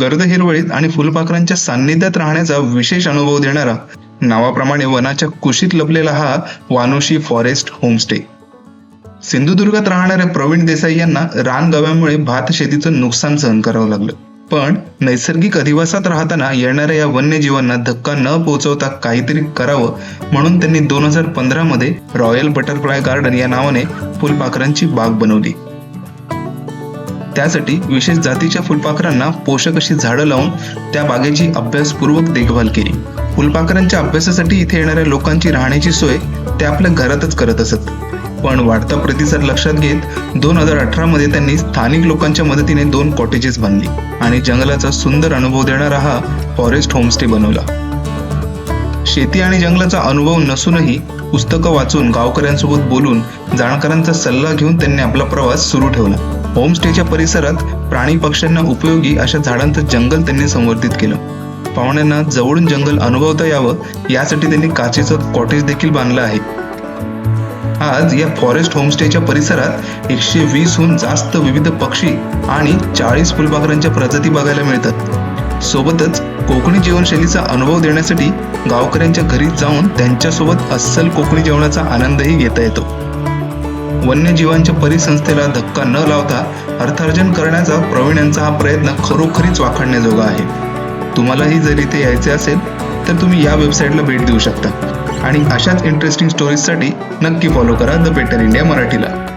गर्द हिरवळीत आणि फुलपाखरांच्या सान्निध्यात राहण्याचा विशेष अनुभव देणारा नावाप्रमाणे वनाच्या कुशीत लपलेला हा वानोशी फॉरेस्ट होमस्टे. सिंधुदुर्गात राहणाऱ्या प्रवीण देसाई यांना रानगव्यामुळे भात शेतीचं नुकसान सहन करावं लागलं. पण नैसर्गिक अधिवासात राहताना येणाऱ्या या वन्यजीवांना धक्का न पोहोचवता काहीतरी करावं म्हणून त्यांनी दोन हजार पंधरामध्ये रॉयल बटरफ्लाय गार्डन या नावाने फुलपाखरांची बाग बनवली. त्यासाठी विशेष जातीच्या फुलपाखरांना पोषक अशी झाडं लावून त्या बागेची अभ्यासपूर्वक देखभाल केली. फुलपाखरांच्या अभ्यासासाठी इथे येणाऱ्या लोकांची राहण्याची सोय ते आपल्या घरातच करत असत. पण वाढता प्रतिसाद लक्षात घेत दोन हजार अठरा मध्ये त्यांनी स्थानिक लोकांच्या मदतीने दोन कॉटेजेस बांधली आणि जंगलाचा सुंदर अनुभव देणारा हा फॉरेस्ट होमस्टे बनवला. शेती आणि जंगलाचा अनुभव नसूनही पुस्तकं वाचून गावकऱ्यांसोबत बोलून जाणकारांचा सल्ला घेऊन त्यांनी आपला प्रवास सुरू ठेवला. होमस्टेच्या परिसरात प्राणी पक्ष्यांना उपयोगी अशा झाडांचं जंगल त्यांनी संवर्धित केलं. पाहुण्यांना जवळून जंगल अनुभवता यावं यासाठी त्यांनी काचेचं कॉटेज देखील बांधलं आहे. आज या फॉरेस्ट होमस्टेच्या परिसरात एकशे वीसहून जास्त विविध पक्षी आणि चाळीस फुलपाखरांच्या प्रजाती बघायला मिळतात. सोबतच कोकणी जीवनशैलीचा अनुभव देण्यासाठी गावकऱ्यांच्या घरी जाऊन त्यांच्यासोबत अस्सल कोकणी जेवणाचा आनंदही घेता येतो. वन्यजीवांच्या परिसंस्थेला धक्का न लावता अर्थार्जन करण्याचा प्रवीण यांचा हा प्रयत्न खरोखरीच वाखाणण्याजोगा आहे. तुम्हालाही जर इथे यायचे असेल तर तुम्ही या वेबसाईटला भेट देऊ शकता. आणि अशाच इंटरेस्टिंग स्टोरीजसाठी नक्की फॉलो करा द बेटर इंडिया मराठीला.